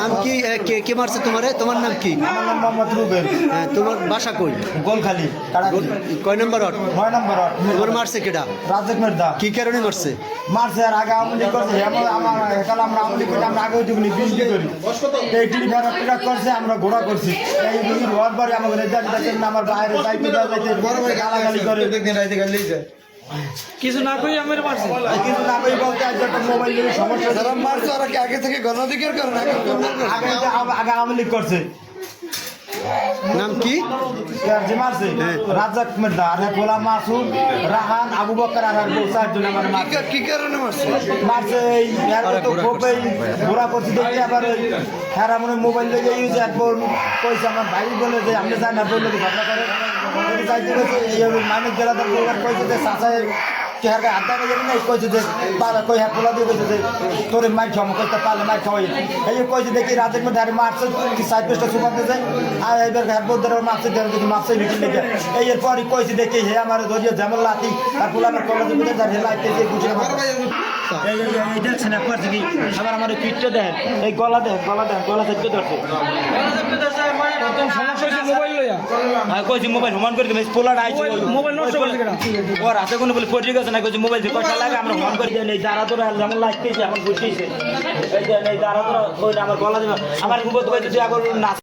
নাম কি? কে কে মারছে তোমারে? তোমার নাম কি? আমার নাম মোহাম্মদ রুবেল। হ্যাঁ, তোমার বাসা কই? গোলখালি কয় নম্বর ওয়ার্ড? নয় নম্বর ওয়ার্ড। তোমার মারছে কেডা? রাজেক মের্দা। কি কারণে মারছে? মারছে আর আগে আমলি করছে। এমন আমার একাল আমরা আমরা আগে করি এই টিভি ফেরা টিকা করছে আমরা ঘোড়া করছি। এই রোড বাড়ি দেখেন আমার বাইরে যাইতে যাইতে বড় ভাই গালাগালি করে। দেখদিন রাইতে গালি যায়। কিছু না কই আমার মারছে। কিন্তু না কই বলতে আজ একটা মোবাইল নিয়ে সমস্যা যারা মারছে ওরা কি আগে থেকে গণাধিকার করে না? আগে আগে আমলি করছে। নাম কি? যে মারছে। রাজাক মের্দা আর গোলাম মাসুদ রাহান আবু বকর আর বউ চারজন আমার মারছে। কি কারণে মারছে? মারছে এই তো ঘোরা করছি দেখি আবার মনে মোবাইল লেগে ইউজ কইছে আমার ভাই বলে যে আপনি বললে ঘটনা করে। যদি যাইতে গেছে এই মানুষ গেলা তো এবার কইছে যে চেহার গায়ে হাত দেখা যাবে না কইছে যে পালা কই হাত পোলা দিয়ে কইছে যে তোর মাই খাওয়া কইতে পারলে মাই খাওয়াই এই যে কইছে দেখি রাতের মধ্যে আর মারছে সাইড পেস্টটা সুপার দিয়েছে আর এবার ঘাট বলতে মারছে দেন দেখি মারছে মিটিং লেগে এই এরপরই কইছে দেখি হে আমার ধরিয়ে যেমন লাতি আর পোলা আমার কলেজের মধ্যে যার হেলাইতে দিয়ে গুছিয়ে এই এই এই দেখছেন একবার দেখি আবার আমার পিঠটা দেন এই গলা দেন গলা দেন গলা থেকে ধরছে সমস্যা হয়েছে মোবাইল কইছি মোবাইল হুমান করে আইছে মোবাইল- নষ্ট করছে কেডা? ওর হাতে কোনো বলে পড়ে গেছে না কইছি মোবাইল দিয়ে লাগে আমরা হুমান করে। দেন এই যারা তোরা যেমন লাগতেছে এখন বুঝতেছে। এই যে এই যারা তোরা আমার গলা দিবে। আমার উপর কইছে যে এখন নাচ